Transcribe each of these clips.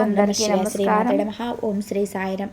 ఓం నమ నమస్కారం. ఓం శ్రీ సాయిరం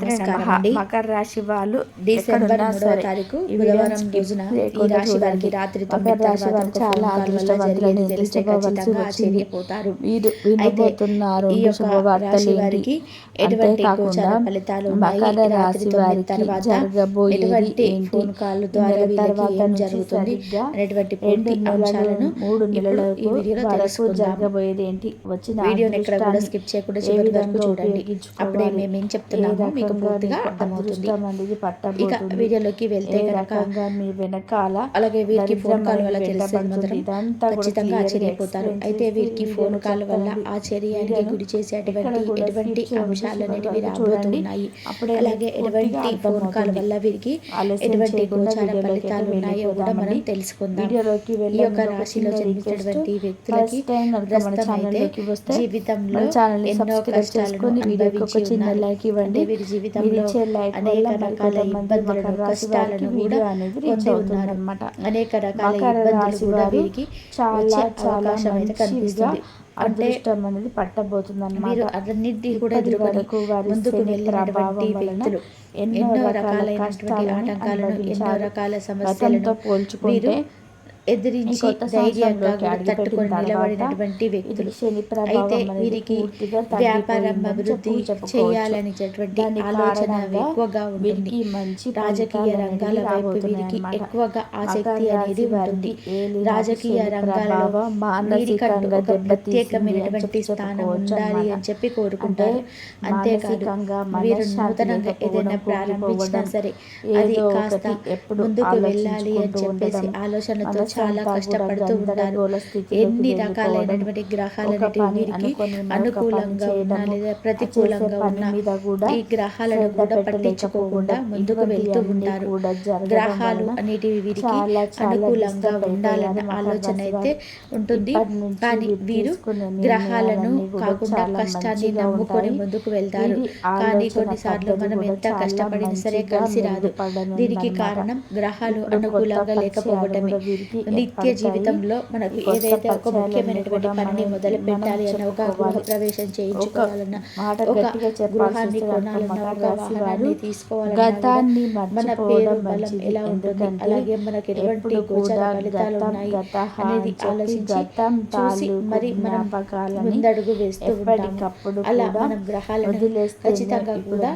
నమస్కారం అండి. మకర రాశి వాళ్ళు డిసెంబర్ మూడవ తారీఖు బుధవారం రోజున ఈ రాశి వారికి. రాత్రి తొమ్మిది రాశి వారు చాలా అదృష్టవంతులని తెలుసుకోవాల్సి వచ్చింది. వీరు వినబోతున్నారు శుభవార్తలు వారికి ఎటువంటి గోచార ఫలితాలు మకర రాశి వారికి తర్వాత ఎటువంటి ఫోన్ కాల్ ద్వారా తర్వాత జరుగుతుంది అనేటువంటి పూర్తి నెలలు అంశాలను మూడు నెలలకు ఈ వీడియోలో తెలుసుకుందాం. జరగబోయేది ఏంటి? వచ్చిన వీడియోని ఎక్కడ కూడా స్కిప్ చేయకుండా చివరి వరకు చూడండి అప్పుడే మేము ఏం చెప్తున్నామో మీకు పూర్తిగా అర్థమవుతుంది ఇక వీడియోలోకి వెళ్తే కనుక మీ వెనకాల అలాగే వీరికి ఫోన్ కాల్ వల్ల. మాత్రం ఖచ్చితంగా ఆశ్చర్యపోతారు అయితే వీరికి ఫోన్ కాల్ వల్ల. ఆశ్చర్యానికి గురి చేసేటువంటి ఎటువంటి అంశాలు అనేటివి రాబోతున్నాయి అప్పుడే అలాగే ఎటువంటి ఫోన్ కాల్. వల్ల వీరికి ఎటువంటి గోచార ఫలితాలు ఉన్నాయో కూడా మనం. తెలుసుకుందాం ఈ యొక్క రాశిలో జన్మించినటువంటి. వ్యక్తులకి జీవితంలో ఛానల్ని ఎన్నో సబ్స్క్రైబ్ చేసుకొని వీడియోకి ఒక చిన్న. లైక్ ఇవ్వండి. వీరి జీవితంలో ఇచ్చే లైక్ అనేక వల్ల రకాల ఇబ్బందులను కష్టాలను వీడియో అనేది రీచ్ అవుతుంది. అనమాట అనేక రకాల ఇబ్బందులు కూడా వారు వీరికి చాలా చాలా మంచిగా కనిపిస్తుంది. అదృష్టం అనేది పట్టబోతుంది మీరు అన్నింటినీ కూడా ఎదుర్కొని ముందుకు వెళ్ళినటువంటి వ్యక్తులు ఎన్నో ఎన్నో రకాల రకాలైనటువంటి ఆటంకాలను ఎన్నో. రకాల గతంతో సమస్యలను పోల్చుకుంటే ఎదిరించి ధైర్యంగా తట్టుకొని నిలబడినటువంటి వ్యక్తులు అయితే వీరికి వ్యాపారం అభివృద్ధి. చేయాలనేటటువంటి ఆలోచన ఎక్కువగా ఉంటుంది మంచి రాజకీయ రంగాల వైపు వీరికి. ఎక్కువగా ఆసక్తి అనేది ఉంటుంది రాజకీయ రంగాలలో వీరికంటూ ఒక ప్రత్యేకమైనటువంటి స్థానం ఉండాలి. అని చెప్పి కోరుకుంటారు అంతేకాదు వీరు నూతనంగా ఏదైనా ప్రారంభించినా సరే అది కాస్త ముందుకు వెళ్ళాలి అని చెప్పేసి ఆలోచనతో చాలా కష్టపడుతూ ఉంటారు ఎన్ని రకాలైనటువంటి గ్రహాలు ఒక అనేటివి పని వీరికి అనుకూలంగా ఉన్నా లేదా ప్రతికూలంగా ఉన్న ఈ గ్రహాలను కూడా పట్టించుకోకుండా ముందుకు వెళ్తూ ఉంటారు గ్రహాలు అనేటివి వీరికి అనుకూలంగా ఉండాలన్న ఆలోచన అయితే. ఉంటుంది కానీ వీరు గ్రహాలను కాకుండా కష్టాన్ని నమ్ముకొని. ముందుకు వెళ్తారు కానీ కొన్నిసార్లు మనం ఎంత కష్టపడినా సరే కలిసి రాదు. దీనికి కారణం గ్రహాలు అనుకూలంగా లేకపోవడమే వీరికి నిత్య. జీవితంలో మనకు ఏదైతే ఒక ముఖ్యమైనటువంటి పనిని మొదలు పెట్టాలి అన్న ఒక గృహ. ప్రవేశం చేయించుకోవాలన్నా ఒక గృహాన్ని కొనాలన్నా ఒక వాహనాన్ని తీసుకోవాలన్నా మన పేరు బలం. ఎలా ఉంటుంది అలాగే మనకి ఎటువంటి గోచర ఫలితాలు ఉన్నాయి అనేది ఆలోచించి చూసి మరి మనం ముందడుగు వేస్తూ ఉంటాము అలా మనం గ్రహాలను ఖచ్చితంగా కూడా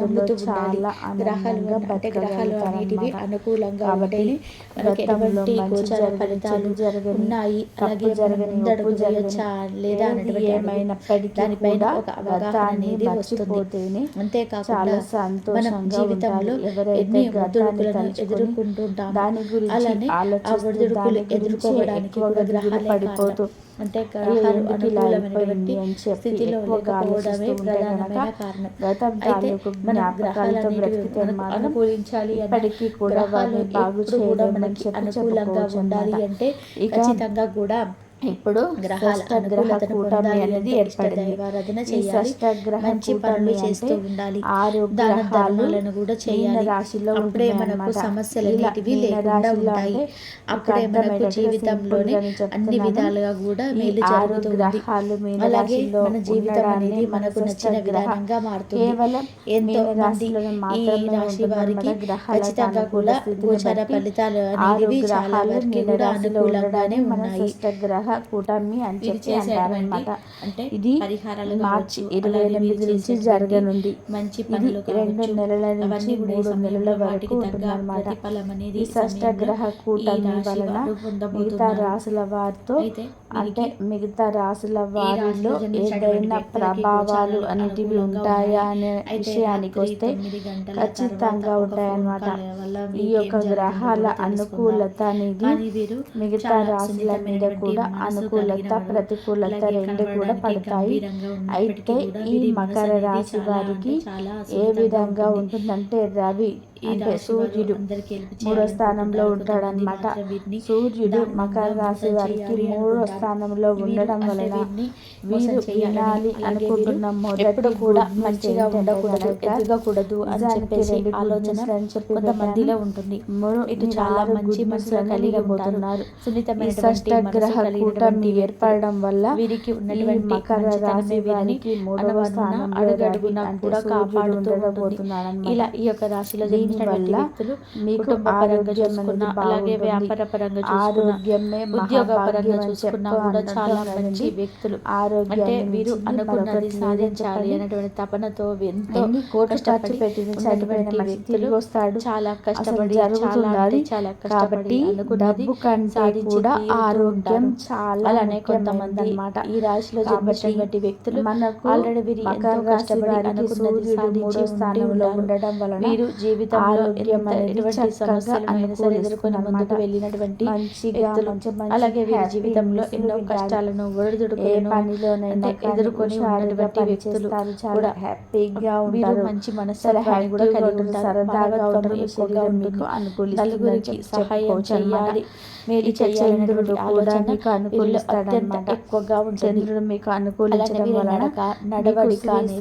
నమ్ముతూ ఉండాలి చాలా గ్రహాలు అంటే గ్రహాలు అనేటివి. అనుకూలంగా ఉంటాయి మనకి ఎటువంటి జరగని, ఫలితాలు ఉన్నాయి. అలాగే ముందడుగు వేయొచ్చా లేదా అనేటువంటి దానిపైన ఒక అవగాహన అనేది వస్తుంది. అంతేకాకుండా మనం జీవితంలో ఎన్ని ఒడిదుడుకులను ఎదుర్కొంటుంటాము అలానే ఆ ఒడిదుడుకులు ఎదుర్కోవడానికి కూడా దిగులు గ్రహాలే పడిపోతూ కారణం. అంటే స్థితిలో లేకపోవడమే ప్రధానమైన కారణం అయితే మన అనుకూలించాలి ఇప్పటికీ కూడా బాగు కూడా మనకి అనుకూలంగా ఉండాలి. అంటే ఖచ్చితంగా కూడా ఇప్పుడు గ్రహాల కూటమి అనేది ఏర్పడింది. మంచి పనులు చేస్తూ ఉండాలి. ఆరు దాన గ్రహాలు ధర్మాలను కూడా చేయాలి. రాశిలో అప్పుడే మనకు. సమస్యలు అనేటివి లేకుండా ఉంటాయి. అప్పుడే మనకు జీవితంలోనే అన్ని. విధాలుగా కూడా మేలు జరుగుతుంది అలాగే మన జీవితం అనేది మన మనకు నచ్చిన విధానంగా మారుతుంది. ఎంతో మంది ఈ రాశి వారికి ఖచ్చితంగా కూడా గోచర ఫలితాలు అనేవి చాలా వరకు కూడా అనుకూలంగానే ఉండడాన్ని మన కూటమి అని చెప్పి అంటారనమాట అంటే ఇది మార్చి ఇరవై ఎనిమిది నుంచి జరగనుంది మంచి ఇది రెండు నెలల నుంచి మూడు నెలల వరకు ఉంటుందన్నమాట ఈ షష్టగ్రహ కూటమి వలన మిగతా. రాసుల వారితో అంటే మిగతా రాసుల రాశిలో వారిలో ఏదైనా ప్రభావాలు అనేటివి ఉంటాయా. అనే విషయానికి వస్తే ఖచ్చితంగా ఉంటాయన్నమాట ఈ యొక్క గ్రహాల. అనుకూలత అనేది మిగతా రాశుల మీద కూడా అనుకూలత. ప్రతికూలత రెండు కూడా పడతాయి అయితే ఈ మకర రాశి వారికి ఏ విధంగా ఉంటుంది. ఉంటుందంటే రవి అంటే సూర్యుడు మూడో. స్థానంలో ఉంటాడనమాట సూర్యుడు మకర రాశి వారికి మూడో. స్థానంలో ఉండడం వలన వీరు వినాలి అనుకుంటున్న మొదటి కూడా మంచిగా ఉండకూడదు ఎదగకూడదు అని చెప్పేసి ఆలోచన అని చెప్పి కొంతమందిలో. ఉంటుంది ఇటు చాలా మంచి అని కలిగి షష్టగ్రహ మనసు కలిగినటువంటి కూటమి. ఏర్పడడం వల్ల వీరికి ఉన్నటువంటి మకర రాశి వారికి మూడవ స్థానంలో అడుగడుగునా కూడా కాపాడుతూ. ఇలా ఈ యొక్క రాశిలో వల్ల మీకు కుటుంబ పరంగా ఆరోగ్యం చూసుకున్నా అనేది అలాగే. వ్యాపార పరంగా ఆరోగ్యమే ఉద్యోగ పరంగా అని చూసుకున్నా కూడా చాలా. మంచి వ్యక్తులు అంటే వీరు అనుకున్నది సాధించాలి. అనేటువంటి తపనతో ఎంతో కష్టపడి పెట్టిన వ్యక్తులు వస్తాడు చాలా కష్టపడి చాలా జరుగుతుంది. చాలా కష్టపడి అనుకున్నది డబ్బు కంటే సాధించి కూడా ఆరోగ్యం. చాలా అలానే కొంతమంది ముఖ్యమైనదన్నమాట. ఈ రాశిలో జన్మించినటువంటి వ్యక్తులు మనకు ఆల్రెడీ వీరు ఎంతో కష్టపడి అనుకున్నది సాధించి స్థానంలో. ఉండడం వలన వీరు జీవితంలో ఆరోగ్యం ఎటువంటి సమస్యలైనా సరే ఎదుర్కొని ముందుకు. వెళ్ళినటువంటి అలాగే వీరి జీవితంలో ఎన్నో. కష్టాలను ఒడిదుడుకులను పనిలోనైనా ఎదుర్కొని ఉన్నటువంటి వ్యక్తులు చాలా హ్యాపీగా ఉంటారు. మంచి మనస్తత్వాన్ని కూడా కలిగి ఉంటారు. సరదాగా ఎక్కువగా మీకు నలుగురికి సహాయం. చేయాలి. మేలు చేయాలనేటువంటి ఆలోచన. అత్యంత ఎక్కువగా ఉంటుంది. మీకు అనుకూలించడం వలన నడవడిక అనేది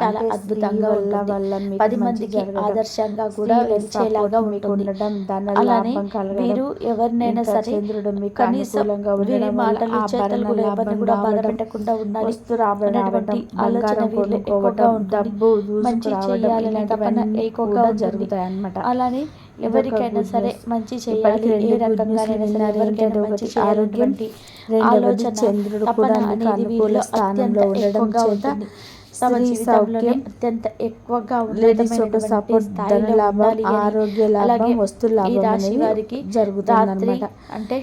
చాలా అద్భుతంగా స్త్రీ వల్ల పది మందికి ఆదర్శంగా కూడా మీకు ఉంటుంది. ఉండడం, ధన అలానే వీరు ఎవరినైనా సరే చంద్రుడు మీకు అనుకూలంగా వీరి మాటలు చేతలు కూడా ఎవరిని కూడా బాధ పెట్టకుండా ఉండాలి అనేటువంటి రావడం, ఆలోచన వీరిలో ఎక్కువగా ఉంటుంది. మంచి చేయాలనే తపన ఎక్కువగా కూడా జరుగుతాయి అన్నమాట. అలానే ఎవరికైనా సరే. మంచి చేయాలి. ఏ రకంగానైనా సరే విన్నారు. ఎవరికైనా మంచి చేయాలనేటువంటి ఆలోచన చంద్రుడు కూడా అనేది స్థానంలో అత్యంత ఉండడం ఎక్కువగా ఉంటుంది తమ జీవితంలోనే అత్యంత ఎక్కువగా స్థాయిలో లాభం. ఆరోగ్య లాభం అలాగే వస్తు ఈ లాభం రాశి వారికి రాత్రి అంటే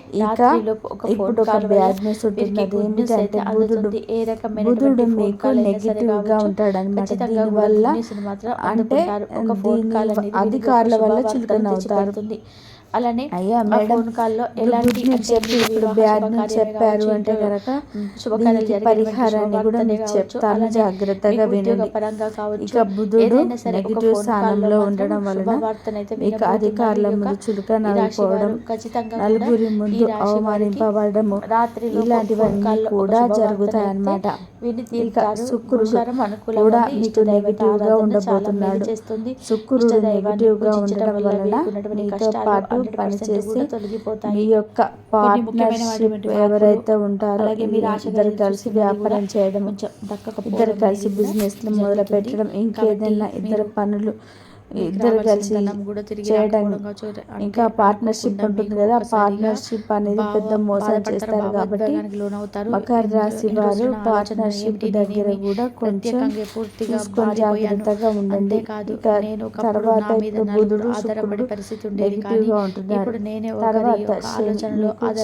ఇప్పుడు ఒక బ్యాడ్ న్యూస్ ఉంటుంది ఏమిటంటే బుధుడు అందుతుంది ఏ రకమైన బుధుడు మీకు నెగిటివ్గా ఉంటాడు అనమాట దీనివల్ల అంటే. ఒక ఫోన్ కాల్ అధికారుల వల్ల చులకన అవుతారు. అలానే అయ్యా మేడం కాల్లో ఎలాంటి చెప్పి ఇప్పుడు బ్యాడ్ చెప్పారు అంటే జరిగినటువంటి పరిహారాన్ని కూడా మీకు కావచ్చు, చెప్తాను జాగ్రత్తగా వినండి పరంగా కావచ్చు బుధుడు నెగిటివ్ స్థానంలో ఉండడం వలన మీకు. అధికారుల ముందు కూడా నలుగురి ముందు అవమానింపబడము ఇలాంటివన్నీ కూడా శుభవార్తనైతే జరుగుతాయి అన్నమాట విని ఇక. శుక్రుడు కూడా. మీకు నెగిటివ్గా ఉండబోతున్నాడు. శుక్రుడు నెగిటివ్గా ఉండడం వల్ల వలన మీతో పాటు 100% పనిచేసి. మీ యొక్క పార్ట్నర్షిప్ ఎవరైతే ఉంటారో ఇద్దరు కలిసి వ్యాపారం చేయడం ఇద్దరు కలిసి బిజినెస్ మొదలు. పెట్టడం ఇంకేదైనా ఇద్దరు పనులు ఇద్దరు కలిసి ధనం కూడా తిరిగి చేయడం ఇంకా పార్ట్నర్షిప్ ఉంటుంది కదా పార్ట్నర్షిప్ అనేది పెద్ద మోసం చేస్తారు కాబట్టి. మకర రాశి వారు పార్ట్నర్షిప్ దగ్గర కూడా కొంచెం చూసుకొని మారిపోయాను. జాగ్రత్తగా ఉండండి. ఇక తర్వాత ఇప్పుడు బుధుడు ఆధారపడే శుక్రుడు నెగిటివ్గా ఉంటున్నారు. తర్వాత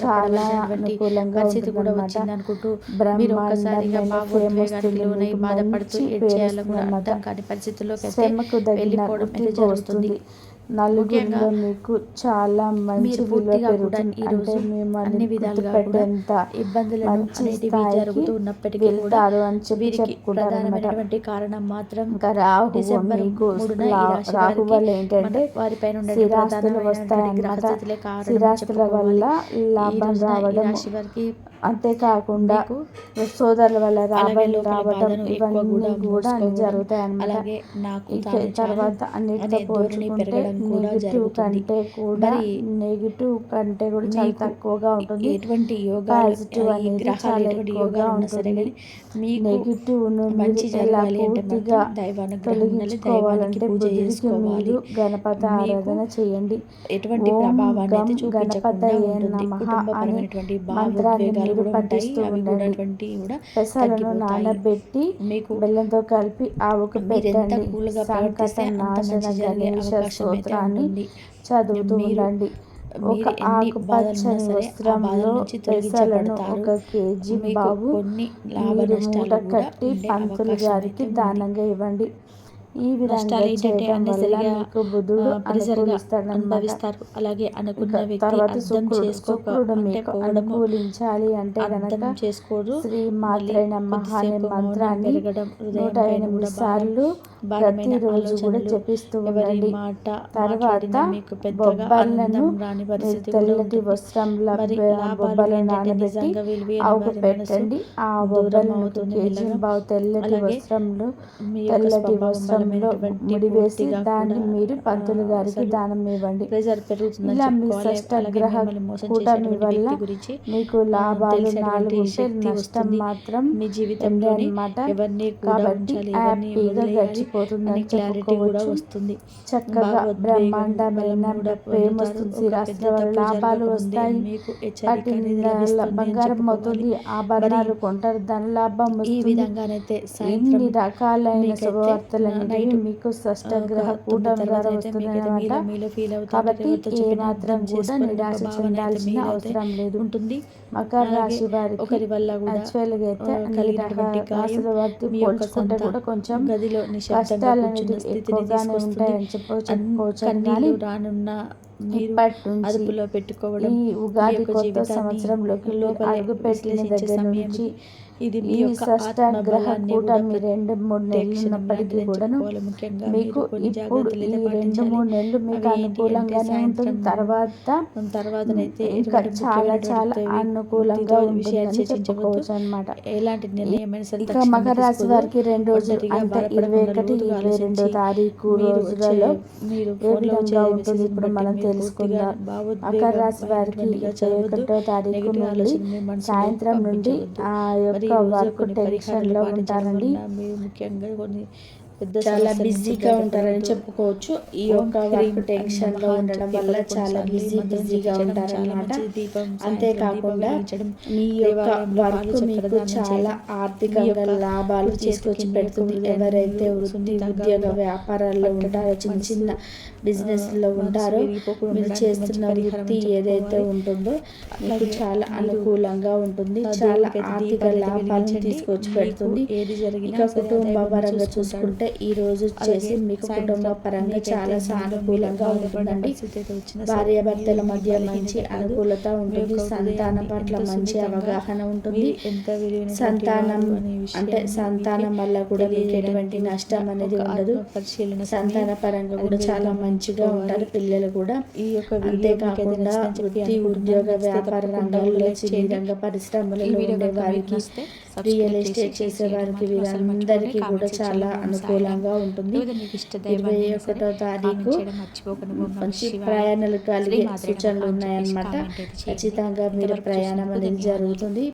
చాలా అనుకూలంగా ఒక్కసారిగా బ్రహ్మాండమైన ఫేమ్ వస్తుంది పేరు శ్రమకు తగిన జరుగుతుంది. వస్తుంది నలుగురిలో మీకు చాలా మంచి విలువ పెరుగుతుంది. ఈ అంటే రోజు మిమ్మల్ని అన్ని విధాలుగా ఇబ్బందులను మంచి జరుగుతూ ఉన్నప్పటికీ కూడా వెళ్తారు అని చెప్పి చెప్పుకుంటారు కారణం మాత్రం ఇంకా రాహు డిసెంబర్ మీకు రాహు వల్ల ఏంటంటే వారిపైన స్థిరాస్తులు వస్తాయన్నమాట. కారణం స్థిరాస్తుల వల్ల లాభం రావడం రాశి వారికి అంతేకాకుండా సోదరుల వల్ల రాబడి రావడం ఇవన్నీ కూడా జరుగుతాయి అన్నమాట తర్వాత అన్నిటితో పోల్చుకుంటే నెగిటివ్ కంటే కూడా నెగిటివ్ కంటే కూడా చాలా తక్కువగా ఉంటుంది. ఎటువంటి పాజిటివ్ అనేది చాలా ఎక్కువగా ఉంటుంది. నెగిటివ్ మంచి ఎలా పూర్తిగా తొలగించుకోవాలంటే చేసుకోవాలి. మీరు గణపతి ఆరాధన చేయండి. ఎటువంటి ఓం ప్రభావాన్ని అయితే గం చూపించకుండా గణపతయే ఉంటుంది. నమః అనే మంత్రాన్ని మీరు కూడా ఉంటాయి. అవి కూడా కూడా నానబెట్టి మీకు బెల్లంతో కలిపి ఆవుకు పెట్టండి కూల్గా సంకట ప్రవర్తిస్తే అంత నాశన మంచి జరిగే గణేశ అవకాశం అయితే స్తోత్రాన్ని ఉంటుంది చదువుతూ ఉండండి. ఒక ఆకుపచ్చని వస్త్రంలో పెసలను ఒక కేజీ బాబు కొన్ని మూట కట్టి పంతులు గారికి దానంగా ఇవ్వండి. ఈ విధంగా చేయడం వల్ల మీకు బుధుడు అనుభవిస్తారు. అలాగే అనుకున్న వ్యక్తి తర్వాత అర్థం మీకు అనుకూలించాలి అంటే అర్థం గనక చేసుకోరు శ్రీ మాత్రే నమః అనే కొద్దిసేపు మౌనం మంత్రాన్ని నూట ఎనిమిది సార్లు ప్రతిరోజు కూడా జపిస్తూ ఉండండి. మాట తర్వాత బొబ్బర్లను తెల్లటి వస్త్రంలో మరి బె- లాభాలు బొబ్బలను ఏంటంటే నానబెట్టి ఆవుకు పెట్టండి. ఆ కేజీ. బావు తెల్లటి వస్త్రంలో తెల్లటి స్వభావం దాన్ని మీరు పంతులు గారికి దానం ఇవ్వండి. ఇలా మీ షష్టగ్రహ కూటమి వల్ల మీకు లాభాలు నాలుగు నష్టం. మాత్రం మీ ఎవరిని కూడా కాబట్టి హ్యాపీగా గడిచిపోతుందని చెప్పుకోవచ్చు. వస్తుంది. చక్కగా బ్రహ్మాండమైన ప్రేమ లాభాలు వస్తాయి. బంగారం. అవుతుంది ఆభరణాలు కొంటారు ధన లాభం ఈ విధంగానైతే సాయంత్రం ఎన్ని రకాలైన నైట్ మీకు తొమ్మిది కూటమి ద్వారా అవుతారు కాబట్టి ఏ మాత్రం కూడా నిరాశ చెందాల్సిన అవసరం లేదు. ఉంటుంది. మకర రాశి వారికి ఒకరి వల్ల కూడా యాక్చువల్గా అయితే రాశుల యొక్క పోల్చుకుంటే కూడా కొంచెం గదిలో నిశ్శబ్దంగా కష్టాలు ఎక్కువగానే ఉంటాయని చెప్ప అన్- చెప్పుకోవచ్చు కన్నీళ్ళు కానీ రానున్న అదుపులో పెట్టుకోవడం ఈ ఉగాది కొత్త సంవత్సరంలోకి లోపలే అడుగుపెట్టిన విశ్లేషించే దగ్గర నుంచి ఇది మీ యొక్క కూటమి రెండు మూడు నెలలు ఉన్నప్పటికీ కూడాను మీకు ఇప్పుడు ఈ రెండు. మూడు నెలలు మీకు అనుకూలంగానే ఉంటుంది తర్వాత తర్వాతనైతే ఇంకా చాలా చాలా అనుకూలంగా చర్చించవద్దు. చెప్పుకోవచ్చు అనమాట ఎలాంటి నిర్ణయమైన ఇక మకర రాశి. వారికి రెండు రోజులు అంటే ఇరవై ఒకటి ఇరవై రెండో తారీఖు రోజులలో ఏ విధంగా ఉంటుంది ఇప్పుడు మనం తెలుసుకుందాం మకర రాశి వారికి ఇరవై. ఒకటో తారీఖు నుండి సాయంత్రం నుండి. ఆ మరి యొక్క వర్క్ కొన్ని టెన్షన్ పరిహారాలు లో పాటించడం ఉంటారండి. ముఖ్యంగా కొన్ని పెద్ద చాలా బిజీగా ఉంటారని. చెప్పుకోవచ్చు. ఈ యొక్క వర్క్ టెన్షన్లో నమః ఉండడం వల్ల చాలా బిజీ బిజీగా సాయంత్రం అంతేకాకుండా మీ యొక్క వర్క్ మీకు చాలా ఆర్థికంగా లాభాలు తీసుకొచ్చి చేతికి పెడుతుంది. ఎవరైతే వృత్తి ఉద్యోగ వ్యాపారాల్లో ఉంటారో చిన్న చిన్న బిజినెస్లో మనసు ఉంటారో మీరు చేస్తున్న మంచి వృత్తి ఏదైతే. ఉంటుందో మీకు చాలా అనుకూలంగా ఉంటుంది చాలా ఆర్థిక లాభాలను. తీసుకొచ్చి పెడుతుంది ఇక కుటుంబ పరంగా. చూసుకుంటే ఈ రోజు అలాగే మీకు కుటుంబ పరంగా చాలా సానుకూలంగా ఉంటుందండి భార్యాభర్తల మధ్య మంచి. అనుకూలత ఉంటుంది సంతానం పట్ల మంచి అవగాహన ఉంటుంది సంతానం అంటే సంతానం వల్ల కూడా మీకు ఎటువంటి నష్టం అనేది ఉండదు సంతాన. పరంగా కూడా చాలా మంచిగా. ఉంటారు పిల్లలు కూడా ఈ యొక్క అంతేకాకుండా వృత్తి. ఉద్యోగ వ్యాపార సినీ చేయండి. రంగ పరిశ్రమలలో ఉండే వారికి రియల్ ఎస్టేట్ చేసి వారికి వీరందరికీ. కూడా చాలా అనుకూలంగా ఉంటుంది ఇరవై ఒకటో తారీఖు మంచి. ప్రయాణాలు కలిగే సూచనలు ఉన్నాయన్నమాట. ఖచ్చితంగా మీరు ప్రయాణం అనేది. జరుగుతుంది